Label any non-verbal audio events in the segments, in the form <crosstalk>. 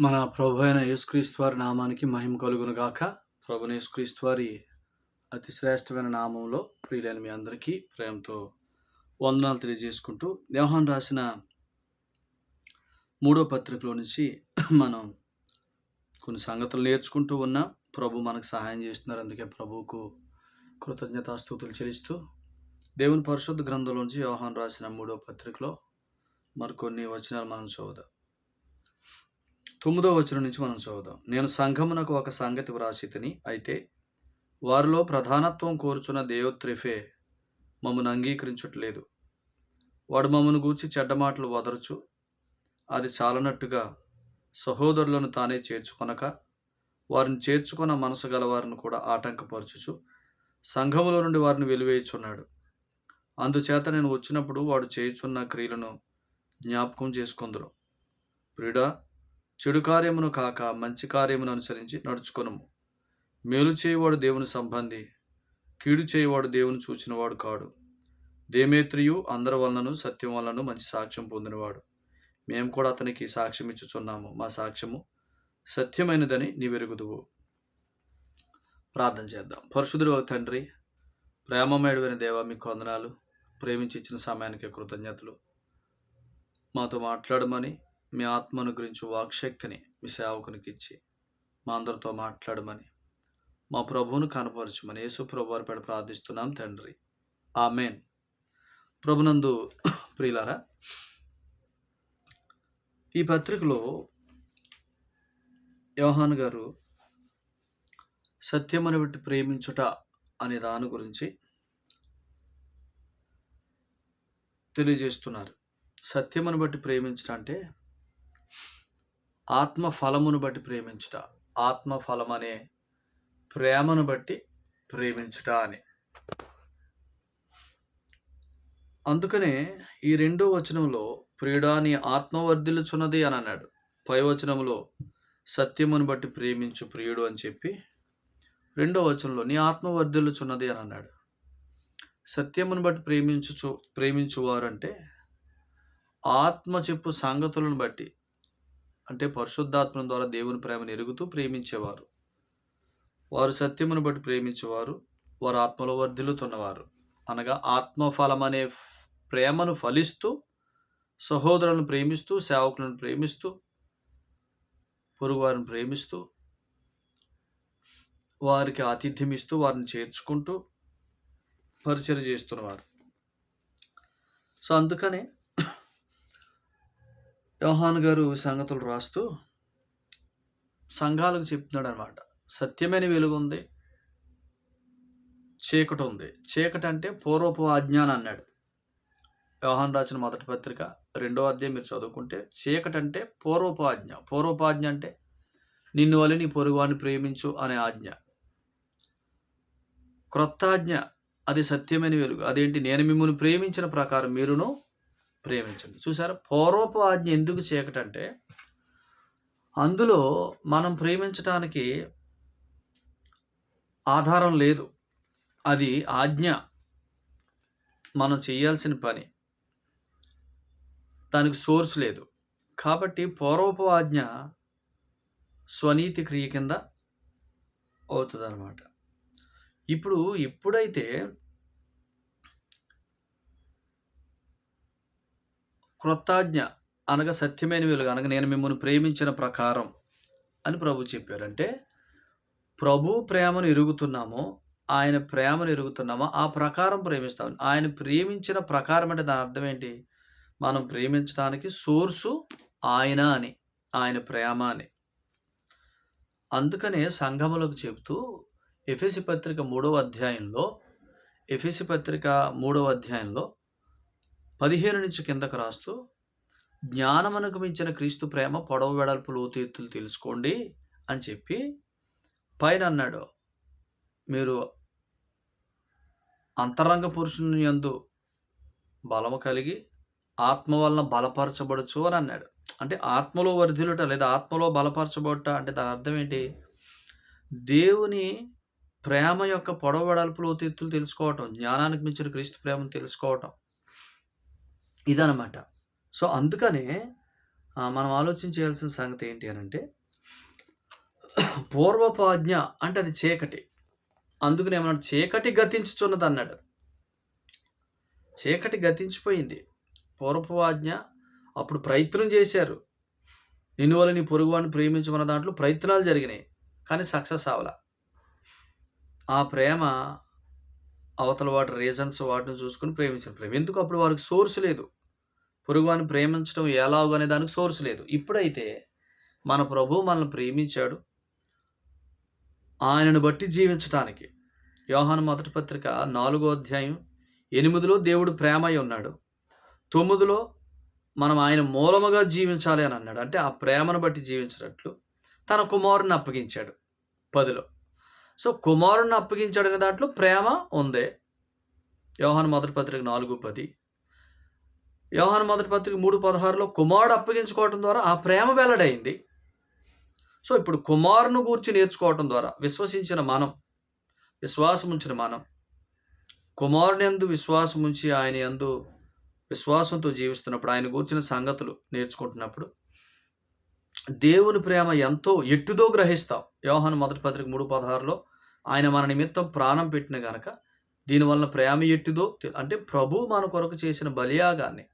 మన ప్రభు అయిన యేసుక్రీస్తువారి నామానికి మహిమ కలుగును గాక ప్రభుని యేసుక్రీస్తువారి అతి శ్రేష్టమైన నామంలో ప్రియులైన మీ అందరికీ ప్రేమతో వందనాలు తెలియజేసుకుంటూ వ్యవహాన్ రాసిన మూడో పత్రికలో నుంచి మనం కొన్ని సంగతులు నేర్చుకుంటూ ఉన్నాం. ప్రభు మనకు సహాయం చేస్తున్నారు. అందుకే ప్రభువుకు కృతజ్ఞతాస్తుతులు చెల్లిస్తూ దేవుని పరిశుద్ధ గ్రంథంలో నుంచి వ్యవహాన్ రాసిన మూడో పత్రికలో మరికొన్ని వచనాలు మనం చూద్దాం తొమ్మిదో వచనం నుంచి మనం చదువుదాం. నేను సంఘమునకు ఒక సంగతి వ్రాసితిని అయితే వారిలో ప్రధానత్వం కోరుచున్న దేవోత్రిఫే మమ్మను అంగీకరించట్లేదు. వాడు మమ్మను గూర్చి చెడ్డ మాటలు వదరచు అది చాలనట్టుగా సహోదరులను తానే చేర్చుకొనక వారిని చేర్చుకున్న మనసు గలవారిని కూడా ఆటంకపరచుచు సంఘములో నుండి వారిని వెలివేయుచున్నాడు. అందుచేత నేను వచ్చినప్పుడు వాడు చేయుచున్న క్రియలను జ్ఞాపకం చేసుకుందరు ప్రిడా చెడు కార్యమును కాక మంచి కార్యమును అనుసరించి నడుచుకొనుము. మేలు చేయవాడు దేవుని సంబంధి కీడు చేయవాడు దేవుని చూచినవాడు కాడు. దేమేత్రియు అందరి వలనను సత్యం వలనను మంచి సాక్ష్యం పొందినవాడు. మేము కూడా అతనికి సాక్ష్యం ఇచ్చుచున్నాము. మా సాక్ష్యము సత్యమైనదని నీవెరుగుదువు. ప్రార్థన చేద్దాం. పరశుధుడు తండ్రి ప్రేమమేడువైన దేవ మీకు వందనాలు. ప్రేమించి ఇచ్చిన సమయానికి కృతజ్ఞతలు. మాతో మాట్లాడమని మీ ఆత్మను గురించి వాక్శక్తిని మీ సేవకునికి ఇచ్చి మా అందరితో మాట్లాడమని మా ప్రభువును కనపరచమని యేసు ప్రభు వారి పేడ ప్రార్థిస్తున్నాం తండ్రి. ఆ మెయిన్ ప్రభునందు <clears throat> ప్రియులారా ఈ పత్రికలో యోహాన్ గారు సత్యమని బట్టి ప్రేమించుట అనే దాని గురించి తెలియజేస్తున్నారు. సత్యమని బట్టి ప్రేమించుట అంటే ఆత్మ ఫలమును బట్టి ప్రేమించుట ఆత్మ ఫలం అనే ప్రేమను బట్టి ప్రేమించుట అని. అందుకనే ఈ రెండో వచనంలో ప్రియుడా నీ ఆత్మ అని అన్నాడు. పై వచనంలో సత్యమును బట్టి ప్రేమించు ప్రియుడు అని చెప్పి రెండో వచనంలో నీ ఆత్మవర్ధిల్చున్నది అని అన్నాడు. సత్యమును బట్టి ప్రేమించు ప్రేమించువారు అంటే ఆత్మ చెప్పు సంగతులను బట్టి అంటే పరిశుద్ధాత్మ ద్వారా దేవుని ప్రేమను ఎరుగుతూ ప్రేమించేవారు. వారు సత్యమును బట్టి ప్రేమించేవారు. వారు ఆత్మలో వర్ధిల్లుతున్నవారు. అనగా ఆత్మఫలం అనే ప్రేమను ఫలిస్తూ సహోదరులను ప్రేమిస్తూ సేవకులను ప్రేమిస్తూ పొరుగువారిని ప్రేమిస్తూ వారికి ఆతిథ్యం ఇస్తూ వారిని చేర్చుకుంటూ పరిచయం చేస్తున్నవారు. సో అందుకనే యోహాన్ గారు సంగతులు రాస్తూ సంఘాలకు చెప్తున్నాడు అనమాట సత్యమైన వెలుగు ఉంది చీకటి ఉంది. చీకటి అంటే పూర్వపు అజ్ఞానం అన్నాడు. వ్యవహాన్ రాసిన మొదటి పత్రిక రెండో అధ్యాయం మీరు చదువుకుంటే చీకటి అంటే పూర్వపాజ్ఞ పూర్వపాజ్ఞ అంటే నిన్ను వల్ల నీ పొరుగువాన్ని ప్రేమించు అనే ఆజ్ఞ. క్రొత్త ఆజ్ఞ అది సత్యమైన వెలుగు. అదేంటి? నేను మిమ్మల్ని ప్రేమించిన ప్రకారం మీరును ప్రేమించండి. చూసారా? పూర్వపు ఆజ్ఞ ఎందుకు చీకటంటే అందులో మనం ప్రేమించటానికి ఆధారం లేదు. అది ఆజ్ఞ. మనం చేయాల్సిన పని. దానికి సోర్స్ లేదు. కాబట్టి పూర్వపు ఆజ్ఞ స్వనీతి క్రియ కింద అవుతుంది అన్నమాట ఇప్పుడు ఎప్పుడైతే కృతజ్ఞ అనగా సత్యమైన వెలుగు అనగా నేను మిమ్మల్ని ప్రేమించిన ప్రకారం అని ప్రభు చెప్పారంటే ప్రభు ప్రేమను ఎరుగుతున్నామో ఆయన ప్రేమను ఎరుగుతున్నామో ఆ ప్రకారం ప్రేమిస్తాం ఆయన ప్రేమించిన ప్రకారం అంటే దాని అర్థం ఏంటి? మనం ప్రేమించడానికి సోర్సు ఆయన అని ఆయన ప్రేమ అని. అందుకనే సంఘములకు చెబుతూ ఎఫెసి పత్రిక మూడవ అధ్యాయంలో ఎఫెసి పత్రిక మూడవ అధ్యాయంలో పదిహేను నుంచి కిందకు రాస్తూ జ్ఞానమునకు మించిన క్రీస్తు ప్రేమ పొడవు వెడల్పు లోతు ఎత్తులు తెలుసుకోండి అని చెప్పి పైన అన్నాడు. మీరు అంతరంగ పురుషుని యందు బలము కలిగి ఆత్మ వలన బలపరచబడచ్చు అని అన్నాడు. అంటే ఆత్మలో వర్ధిలుట లేదా ఆత్మలో బలపరచబడట అంటే దాని అర్థం ఏంటి? దేవుని ప్రేమ యొక్క పొడవు వెడల్పు లోతు ఎత్తులు తెలుసుకోవటం జ్ఞానానికి మించిన క్రీస్తు ప్రేమను తెలుసుకోవటం. ఇదనమాట. సో అందుకనే మనం ఆలోచించాల్సిన సంగతి ఏంటి అని అంటే పూర్వపాజ్ఞ అంటే అది చీకటి. అందుకని ఏమన్నాడు? చీకటి గతించుచున్నది అన్నాడు. చీకటి గతించిపోయింది. పూర్వపవాజ్ఞ అప్పుడు ప్రయత్నం చేశారు. నిన్ను వల్ల నీ పొరుగువాడిని ప్రేమించమన్న దాంట్లో ప్రయత్నాలు జరిగినాయి కానీ సక్సెస్ అవ్వాల. ఆ ప్రేమ అవతల వాటి రీజన్స్ వాటిని చూసుకుని ప్రేమించిన ప్రేమ. ఎందుకు అప్పుడు వారికి సోర్స్ లేదు? పొరుగువాని ప్రేమించడం ఎలాగో అనే దానికి సోర్స్ లేదు. ఇప్పుడైతే మన ప్రభు మనల్ని ప్రేమించాడు. ఆయనను బట్టి జీవించటానికి. యోహాను మొదటి పత్రిక నాలుగో అధ్యాయం ఎనిమిదిలో దేవుడు ప్రేమై ఉన్నాడు. తొమ్మిదిలో మనం ఆయన మూలముగా జీవించాలి అని అన్నాడు. అంటే ఆ ప్రేమను బట్టి జీవించినట్లు తన కుమారుని అప్పగించాడు పదిలో. సో కుమారుని అప్పగించాడు అనే దాంట్లో ప్రేమ ఉంది. యోహాను మొదటి పత్రిక నాలుగు పది. యోహాను మొదటి పత్రిక మూడు పదహారులో కుమారుడు అప్పగించుకోవటం ద్వారా ఆ ప్రేమ వెల్లడైంది. సో ఇప్పుడు కుమారును గూర్చి నేర్చుకోవటం ద్వారా విశ్వసించిన మనం విశ్వాసం ఉంచిన మనం కుమారుని ఎందు విశ్వాసం ఉంచి ఆయన ఎందు విశ్వాసంతో జీవిస్తున్నప్పుడు ఆయన గూర్చిన సంగతులు నేర్చుకుంటున్నప్పుడు దేవుని ప్రేమ ఎంతో ఎట్టుదో గ్రహిస్తాం. యోహాను మొదటి పత్రిక మూడు పదహారులో ఆయన మన నిమిత్తం ప్రాణం పెట్టిన గనక దీనివల్ల ప్రేమ ఎట్టుదో అంటే ప్రభు మన కొరకు చేసిన బలియాగాన్ని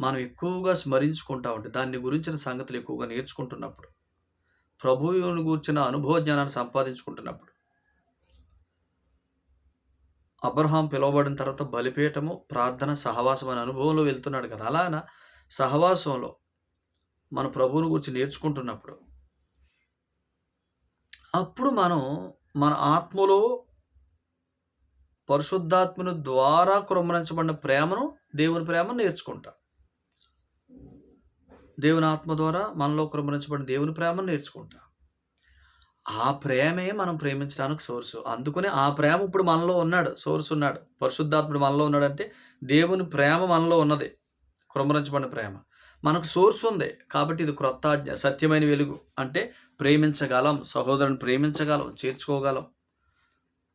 మనం ఎక్కువగా స్మరించుకుంటా ఉంటే దాన్ని గురించిన సంగతులు ఎక్కువగా నేర్చుకుంటున్నప్పుడు ప్రభువుని గూర్చిన అనుభవ జ్ఞానాన్ని సంపాదించుకుంటున్నప్పుడు అబ్రహాం పిలువబడిన తర్వాత బలిపీఠము ప్రార్థన సహవాసం అనే అనుభవంలో వెళ్తున్నాడు కదా. అలాన సహవాసంలో మన ప్రభువుని గురించి నేర్చుకుంటున్నప్పుడు అప్పుడు మనం మన ఆత్మలో పరిశుద్ధాత్మను ద్వారా కురమరించబడిన ప్రేమను దేవుని ప్రేమను నేర్చుకుంటాం. దేవుని ఆత్మ ద్వారా మనలో కురమరించబడిన దేవుని ప్రేమను నేర్చుకుంటాం. ఆ ప్రేమే మనం ప్రేమించడానికి సోర్సు. అందుకనే ఆ ప్రేమ ఇప్పుడు మనలో ఉన్నాడు సోర్స్ ఉన్నాడు. పరిశుద్ధాత్ముడు మనలో ఉన్నాడు అంటే దేవుని ప్రేమ మనలో ఉన్నది. కురమరించబడిన ప్రేమ. మనకు సోర్స్ ఉంది కాబట్టి ఇది క్రొత్త ఆజ్ఞ సత్యమైన వెలుగు. అంటే ప్రేమించగలం సహోదరుని ప్రేమించగలం చేర్చుకోగలం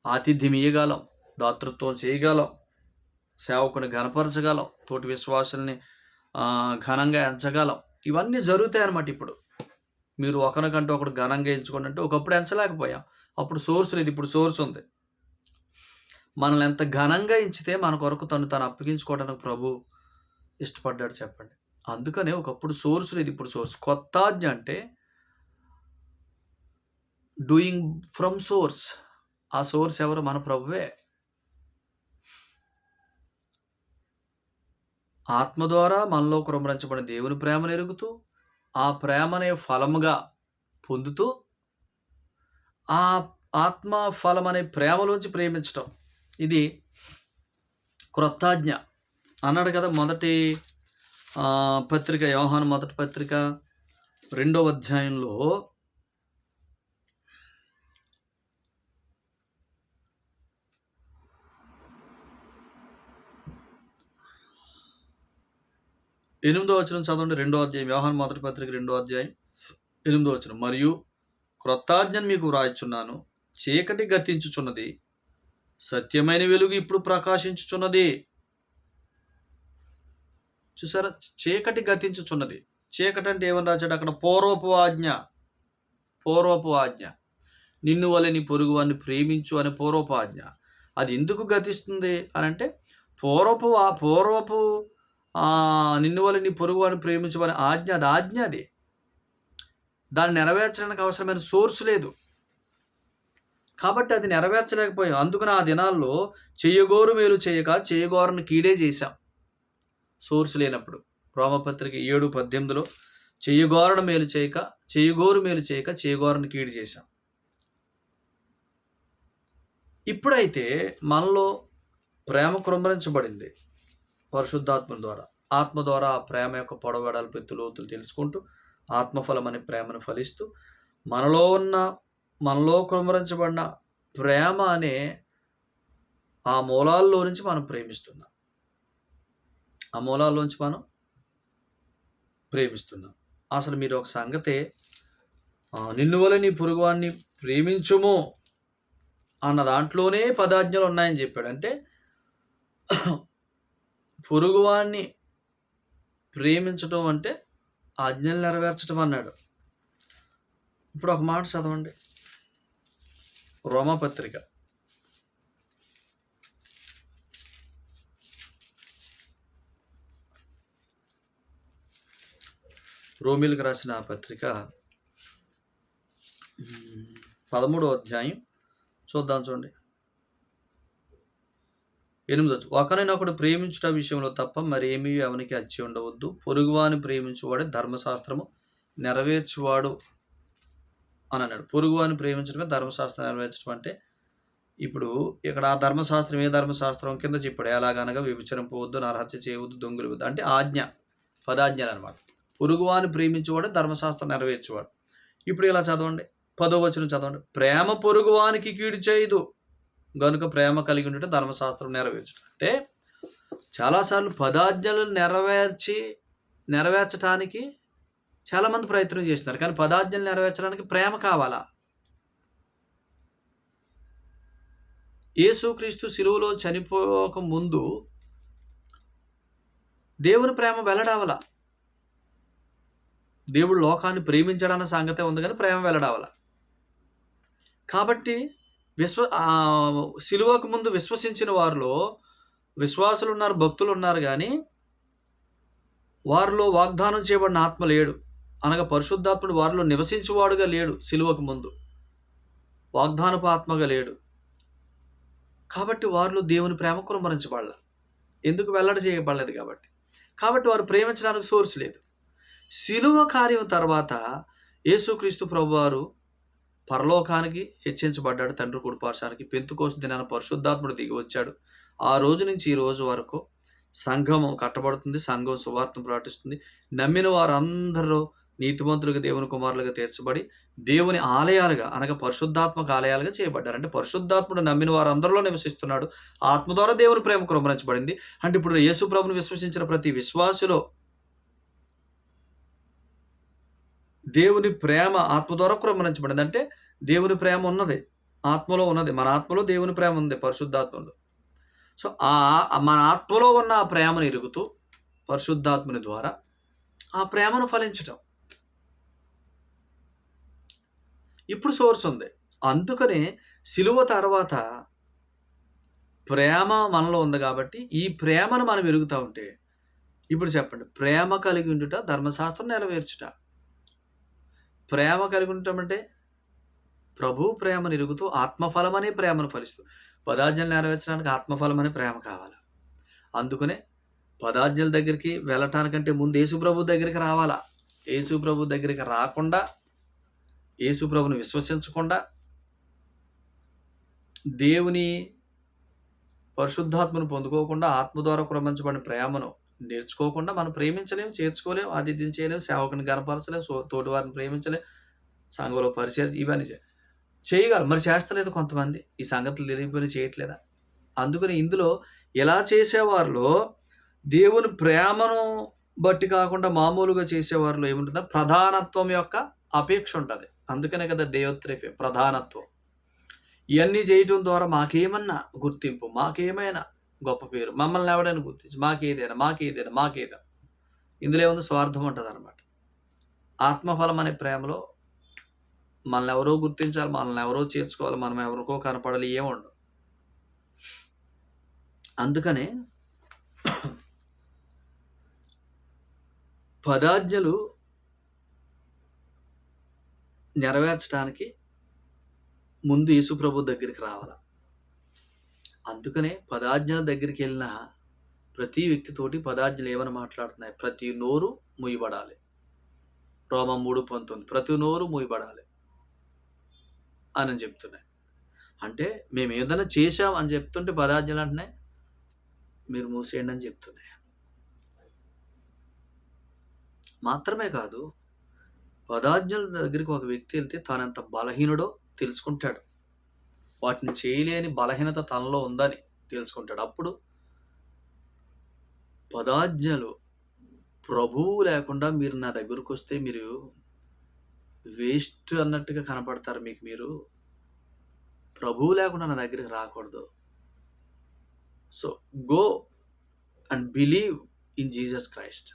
ఆతిథ్యం ఇయ్యగలం దాతృత్వం చేయగలం సేవకుని ఘనపరచగలం తోటి విశ్వాసుల్ని ఘనంగా ఎంచగలం ఇవన్నీ జరుగుతాయి అన్నమాట ఇప్పుడు. మీరు ఒకరికంటే ఒకడు ఘనంగా ఎంచుకోండి అంటే ఒకప్పుడు ఎంచలేకపోయాం. అప్పుడు సోర్స్ లేదు ఇప్పుడు సోర్స్ ఉంది. మనల్ని ఎంత ఘనంగా ఎంచితే మన కొరకు తను తను అప్పగించుకోవడానికి ప్రభు ఇష్టపడ్డాడు చెప్పండి. అందుకనే ఒకప్పుడు సోర్స్ లేదు ఇప్పుడు సోర్స్. కొత్త ఆజ్ఞ అంటే డూయింగ్ ఫ్రమ్ సోర్స్ ఆ సోర్స్ ఎవరు? మన ప్రభువే. ఆత్మ ద్వారా మనలో కురమరించబడిన దేవుని ప్రేమను ఎరుగుతూ ఆ ప్రేమనే ఫలముగా పొందుతూ ఆ ఆత్మ ఫలం అనే ప్రేమలోంచి ప్రేమించటం. ఇది క్రొత్తాజ్ఞ అన్నాడు కదా మొదటి పత్రిక యోహాను మొదటి పత్రిక రెండవ అధ్యాయంలో ఎనిమిదో వచనం చదవండి. రెండో అధ్యాయం. వ్యవహాన్ మొదటి పత్రిక రెండో అధ్యాయం ఎనిమిదో వచనం. మరియు క్రొత్తాజ్ఞను మీకు వ్రాయిచున్నాను. చీకటి గతించుచున్నది సత్యమైన వెలుగు ఇప్పుడు ప్రకాశించుచున్నది. చూసారా? చీకటి గతించుచున్నది. చీకటి అంటే ఏమని రాశాడు? అక్కడ పూర్వపు ఆజ్ఞ పూర్వపు ఆజ్ఞ. నిన్ను వలె నీ పొరుగు వారిని ప్రేమించు అనే పూర్వపు ఆజ్ఞ. అది ఎందుకు గతిస్తుంది? అని అంటే పూర్వపు ఆ పూర్వపు నిన్ను వల్ల నీ పొరుగు వారిని ప్రేమించమని ఆజ్ఞ అది ఆజ్ఞ అది. దాన్ని నెరవేర్చడానికి అవసరమైన సోర్స్ లేదు. కాబట్టి అది నెరవేర్చలేకపోయాం. అందుకని ఆ దినాల్లో చెయ్యగోరు మేలు చేయక చేయగోరని కీడే చేశాం. సోర్స్ లేనప్పుడు. రోమపత్రిక ఏడు పద్దెనిమిదిలో చెయ్యగోరను మేలు చేయక చెయ్యగోరు మేలు చేయక చేయగోరని కీడు చేశాం. ఇప్పుడైతే మనలో ప్రేమ కృంభరించబడింది. పరిశుద్ధాత్మ ద్వారా ఆత్మ ద్వారా ఆ ప్రేమ యొక్క పొడవడాలు పెత్తు లోతులు తెలుసుకుంటూ ఆత్మఫలం అనే ప్రేమను ఫలిస్తూ మనలో ఉన్న మనలో కుమరించబడిన ప్రేమ అనే ఆ మూలాల్లో నుంచి మనం ప్రేమిస్తున్నాం. ఆ మూలాల్లోంచి మనం ప్రేమిస్తున్నాం. అసలు మీరు ఒక సంగతే నిన్ను వల్ల నీ పురుగువాన్ని ప్రేమించుము అన్న దాంట్లోనే పదాజ్ఞలు ఉన్నాయని చెప్పాడు అంటే పొరుగువాణ్ణి ప్రేమించటం అంటే ఆజ్ఞలు నెరవేర్చడం అన్నాడు. ఇప్పుడు ఒక మాట చదవండి. రోమపత్రిక. రోమిలకు రాసిన ఆ పత్రిక పదమూడో అధ్యాయం చూద్దాం చూడండి. ఎనిమిదో ఒకరినొకడు ప్రేమించుట విషయంలో తప్ప మరి ఏమీ అవనికి అచ్చి ఉండవద్దు. పొరుగువాని ప్రేమించువాడే ధర్మశాస్త్రము నెరవేర్చువాడు అని అన్నాడు. పొరుగువాని ప్రేమించడమే ధర్మశాస్త్రం నెరవేర్చడం అంటే ఇప్పుడు ఇక్కడ ఆ ధర్మశాస్త్రం ఏ ధర్మశాస్త్రం కింద చెప్పాడు. ఎలాగనగా విభచరింపవద్దు నరహత్య చేయవద్దు దొంగలు వద్దు అంటే ఆజ్ఞ పదాజ్ఞలు అనమాట పొరుగువాని ప్రేమించేవాడు ధర్మశాస్త్రం నెరవేర్చేవాడు. ఇప్పుడు ఇలా చదవండి? పదో వచనం చదవండి. ప్రేమ పొరుగువానికి కీడు చేయదు. గనుక ప్రేమ కలిగి ఉంటే ధర్మశాస్త్రం నెరవేర్చడం అంటే చాలాసార్లు పదాజ్ఞలు నెరవేర్చి నెరవేర్చడానికి చాలామంది ప్రయత్నం చేస్తున్నారు. కానీ పదాజ్ఞలు నెరవేర్చడానికి ప్రేమ కావాలా? యేసుక్రీస్తు శిలువలో చనిపోక ముందు దేవుని ప్రేమ వెల్లడావల? దేవుడు లోకాన్ని ప్రేమించడన్న సంగతే ఉంది కానీ ప్రేమ వెల్లడావల? కాబట్టి విశ్వ సిలువకు శిలువకు ముందు విశ్వసించిన వారిలో విశ్వాసులు ఉన్నారు భక్తులు ఉన్నారు కానీ వారిలో వాగ్దానం చేయబడిన ఆత్మ లేడు. అనగా పరిశుద్ధాత్ముడు వారిలో నివసించువాడుగా లేడు శిలువకు ముందు. వాగ్దానపు ఆత్మగా లేడు. కాబట్టి వారిలో దేవుని ప్రేమ కురమరించబడాల. ఎందుకు వెల్లడి చేయబడలేదు కాబట్టి? కాబట్టి వారు ప్రేమించడానికి సోర్స్ లేదు. శిలువ కార్యం తర్వాత యేసుక్రీస్తు ప్రభువారు పరలోకానికి హెచ్చించబడ్డాడు తండ్రి కుడిపార్శానికి పెంతుకోసం దినాన పరిశుద్ధాత్ముడు దిగి వచ్చాడు. ఆ రోజు నుంచి ఈ రోజు వరకు సంఘము కట్టబడుతుంది సంఘం సువార్తను ప్రకటిస్తుంది. నమ్మిన వారందరూ నీతిమంతులుగా దేవుని కుమారులుగా తీర్చబడి దేవుని ఆలయాలుగా అనగా పరిశుద్ధాత్మక ఆలయాలుగా చేయబడ్డారు. అంటే పరిశుద్ధాత్ముడు నమ్మిన వారు అందరిలో నివసిస్తున్నాడు. ఆత్మ ద్వారా దేవుని ప్రేమ కురమరించబడింది అంటే ఇప్పుడు యేసు ప్రభుని విశ్వసించిన ప్రతి విశ్వాసులో దేవుని ప్రేమ ఆత్మ ద్వారా కురమరించబడింది. అంటే దేవుని ప్రేమ ఉన్నది. ఆత్మలో ఉన్నది. మన ఆత్మలో దేవుని ప్రేమ ఉంది. పరిశుద్ధాత్మలో. సో ఆ ఆ- మన ఆత్మలో ఉన్న ఆ ప్రేమను ఎరుగుతూ పరిశుద్ధాత్మని ద్వారా ఆ ప్రేమను ఫలించటం. ఇప్పుడు సోర్స్ ఉంది. అందుకనే సిలువ తర్వాత ప్రేమ మనలో ఉంది కాబట్టి ఈ ప్రేమను మనం ఎరుగుతూ ఉంటే ఇప్పుడు చెప్పండి. ప్రేమ కలిగి ఉండుట ధర్మశాస్త్రం నెరవేర్చుట. ప్రేమ కలిగి ఉండటం అంటే ప్రభు ప్రేమను ఎరుగుతూ ఆత్మఫలం అనే ప్రేమను ఫలిస్తూ. పదార్థాలు నెరవేర్చడానికి ఆత్మఫలం అనే ప్రేమ కావాలి? అందుకనే పదార్థాల దగ్గరికి వెళ్ళటానికంటే ముందు యేసు ప్రభు దగ్గరికి రావాలా? యేసు ప్రభు దగ్గరికి రాకుండా యేసు ప్రభుని విశ్వసించకుండా దేవుని పరిశుద్ధాత్మను పొందుకోకుండా ఆత్మ ద్వారా క్రమించబడిన ప్రేమను నేర్చుకోకుండా మనం ప్రేమించలేము చేర్చుకోలేము ఆతిథ్యం చేయలేము సేవకుని గనపరచలేము తోటి వారిని ప్రేమించలేము సంఘంలో పరిచయం ఇవన్నీ చేయగలరు మరి చేస్తలేదు కొంతమంది. ఈ సంగతులు తెలియకపోయినా చేయట్లేదా? అందుకని ఇందులో ఎలా చేసేవారిలో దేవుని ప్రేమను బట్టి కాకుండా మామూలుగా చేసేవారిలో ఏముంటుందో? ప్రధానత్వం యొక్క అపేక్ష ఉంటుంది. అందుకనే కదా దేవత్రేఫే ప్రధానత్వం. ఇవన్నీ చేయటం ద్వారా మాకేమన్నా గుర్తింపు? మాకేమైనా గొప్ప పేరు. మమ్మల్ని ఎవడైనా గుర్తించి మాకేదైనా మాకేదైనా మాకేదా? ఇందులో ఏముంది? స్వార్థం ఉంటుంది అనమాట ఆత్మఫలం అనే ప్రేమలో మనల్ని ఎవరో గుర్తించాలి మనల్ని ఎవరో చేర్చుకోవాలి మనం ఎవరికో కనపడాలి ఏముండవు అందుకనే పదాజ్ఞలు నెరవేర్చడానికి ముందు యేసుప్రభు దగ్గరికి రావాలి? అందుకనే పదాజ్ఞల దగ్గరికి వెళ్ళిన ప్రతి వ్యక్తితోటి పదాజ్ఞలు ఏమని మాట్లాడుతున్నాయి? ప్రతి నోరు ముయ్యబడాలి రోమ మూడు పంతొమ్మిది. ప్రతి నోరు ముయ్యబడాలి అని చెప్తున్నాయి. అంటే మేము ఏదైనా చేశాం అని చెప్తుంటే పదాజ్ఞలు అంటున్నాయి మీరు మూసేయండి అని చెప్తున్నాయి. మాత్రమే కాదు పదాజ్ఞల దగ్గరికి ఒక వ్యక్తి వెళ్తే తనంత బలహీనుడో తెలుసుకుంటాడు. వాటిని చేయలేని బలహీనత తనలో ఉందని తెలుసుకుంటాడు. అప్పుడు పదాజ్ఞలు ప్రభువు లేకుండా మీరు నా దగ్గరకు వస్తే మీరు వేస్ట్ అన్నట్టుగా కనపడతారు మీకు మీరు. ప్రభువు లేకుండా నా దగ్గరికి రాకూడదు. So go and believe in Jesus Christ.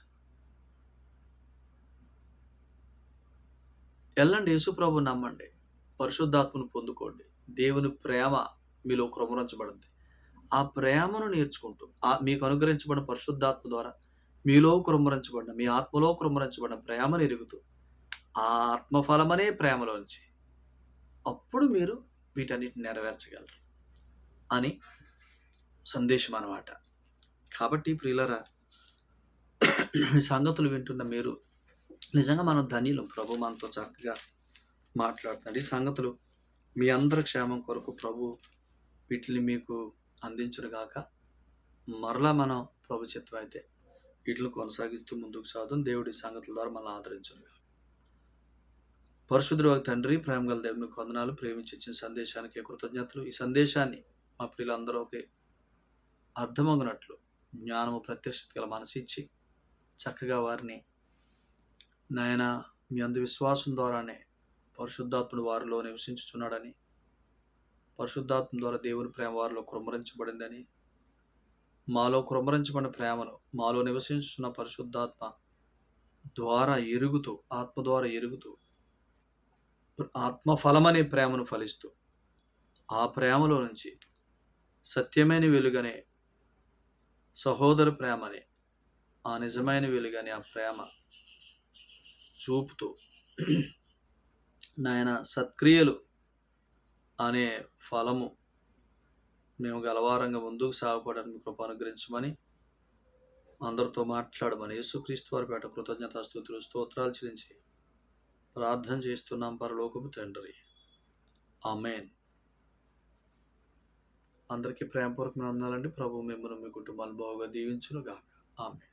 వెళ్ళండి యేసుప్రభు నమ్మండి. పరిశుద్ధాత్మను పొందుకోండి. దేవుని ప్రేమ మీలో క్రమరించబడింది ఆ ప్రేమను నేర్చుకుంటూ ఆ మీకు అనుగ్రహించబడిన పరిశుద్ధాత్మ ద్వారా మీలో కుమ్మరించబడిన మీ ఆత్మలో కుమ్మరించబడిన ప్రేమను ఎరుగుతూ ఆ ఆత్మఫలమనే ప్రేమలో నుంచి అప్పుడు మీరు వీటన్నిటిని నెరవేర్చగలరు అని సందేశం అన్నమాట. కాబట్టి ప్రియులరా ఈ సంగతులు వింటున్న మీరు నిజంగా మనం ధనిలం ప్రభు మనతో చక్కగా మాట్లాడుతున్నాడు. ఈ సంగతులు మీ అందరి క్షేమం కొరకు ప్రభు వీటిని మీకు అందించునుగాక. మరలా మనం ప్రభు చిత్తం అయితే వీటిని కొనసాగిస్తూ ముందుకు సాగుతాం దేవుడి సంగతుల ద్వారా మనల్ని ఆదరించునుగా పరిశుద్ధుడు ఒక తండ్రి ప్రేమ గల దేవుని కొందనాలు ప్రేమించి ఇచ్చిన సందేశానికి కృతజ్ఞతలు. ఈ సందేశాన్ని మా ప్రియులందరూకి అర్థమగునట్లు జ్ఞానము ప్రత్యక్షత గల మనసు ఇచ్చి చక్కగా వారిని నాయన మీ అందు విశ్వాసం ద్వారానే పరిశుద్ధాత్ముడు వారిలో నివసించుచున్నాడని పరిశుద్ధాత్మ ద్వారా దేవుని ప్రేమ వారిలో కృమరించబడిందని మాలో కుమ్మరించబడిన ప్రేమను మాలో నివసించుతున్న పరిశుద్ధాత్మ ద్వారా ఎరుగుతూ ఆత్మ ద్వారా ఎరుగుతూ ఆత్మఫలమనే ప్రేమను ఫలిస్తూ ఆ ప్రేమలో నుంచి సత్యమైన వెలుగనే సహోదర ప్రేమని ఆ నిజమైన వెలుగని ఆ ప్రేమ చూపుతూ నాయన సత్క్రియలు అనే ఫలము మేము గలవారంగా ముందుకు సాగపడడానికి కృప అనుగ్రహించమని అందరితో మాట్లాడమని యేసుక్రీస్తు వారి పేట కృతజ్ఞతాస్తుతులు స్తోత్రాలు చెల్లించి ప్రార్థన చేస్తున్నాం పరలోకము తండ్రి. ఆమెన్. అందరికీ ప్రేమపూర్వకమైన వందనాలండి. ప్రభు మిమ్మల్ని మీ కుటుంబాలు బాగుగా దీవించును గాక ఆమె